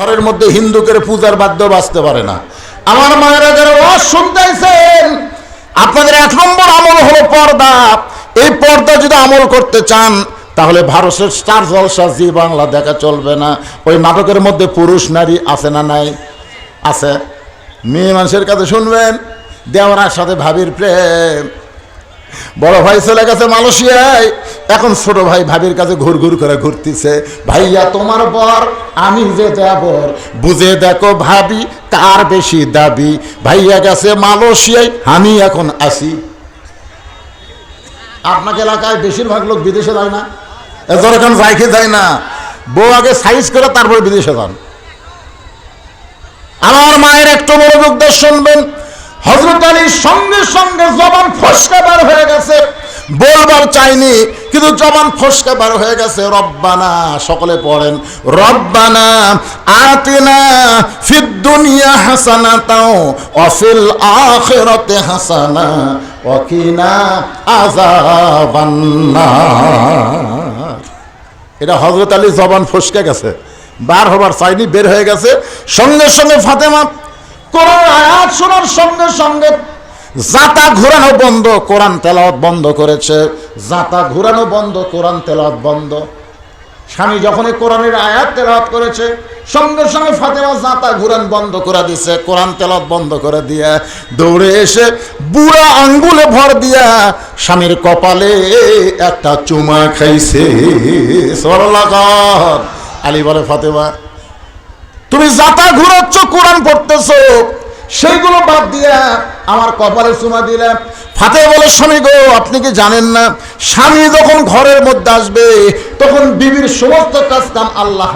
ঘরের মধ্যে হিন্দুকের পূজার বাদ্য বাঁচতে পারে না। আমার মায়েরা যারা রস শুনতেছেন, আপনাদের এক নম্বর আমল হলো পর্দা। এই পর্দা যদি আমল করতে চান, তাহলে ভারতের স্টার জলসা জি বাংলা দেখা চলবে না। ওই নাটকের মধ্যে পুরুষ, নারী আছে না নাই? আছে। মেয়ে মানুষের কাছে শুনবেন দেওয়ার সাথে ভাবির প্রেম। বড় ভাই চলে গেছে মালয়েশিয়ায় এখন ছোট ভাই ভাবির কাছে ঘুর ঘুর করে ঘুরতেছে। ভাইয়া, তোমার বর, আমি যে দেবর বুঝে দেখো ভাবি কার বেশি দাবি। ভাইয়া গেছে মালয়েশিয়ায়, আমি এখন আসি আপনাকে এলাকায় বেশিরভাগ লোক বিদেশে যায় না। যখন যাইকে যায় না। বউ আগে সাইজ করে তারপরে বিদেশে যান। আমার মায়ের একটু মনোযোগ শুনবেন। হজরত আলীর সঙ্গে সঙ্গে জবান ফসকা বার হয়ে গেছে বলবার চাইনি, কিন্তু জবান ফসকা বার হয়ে গেছে, রব্বানা সকলে পড়েন, রব্বানা আতিনা ফিদ দুনিয়া হাসানা তাও অফিল আখিরাতে হাসানা ওয়াকিনা আযাবান্নার। এটা হজরত আলী জবান ফসকে গেছে, বার হবার চাইনি, বের হয়ে গেছে। সঙ্গে সঙ্গে ফাতেমা কোরআন আয়াত শোনার সঙ্গে সঙ্গে জাতা ঘোরানো বন্ধ, কোরআন তেলাওয়াত বন্ধ করেছে। জাতা ঘোরানো বন্ধ, কোরআন তেলাওয়াত বন্ধ। স্বামী যখনই কোরআনের আয়াত তেলাওয়াত করেছে, সঙ্গে সঙ্গে ফাতেমা জাতা ঘুরান বন্ধ করে দিছে, কোরআন তেলাওয়াত বন্ধ করে দিয়ে দৌড়ে এসে বুড়া আঙ্গুলে ভর দিয়া স্বামীর কপালে একটা চুমা খাইছে। আলী বলে, ফাতেমা, তুমি জাতা ঘুরাচ্ছ, কোরআন পড়তেছো সেইগুলো বাদ দিয়া আমার কপালে চুমা দিলাম ফাতে বলে, স্বামী গো, আপনি কি জানেন না? স্বামী যখন ঘরের মধ্যে আসবে, তখন বিবির সমস্ত কাজ কাম আল্লাহ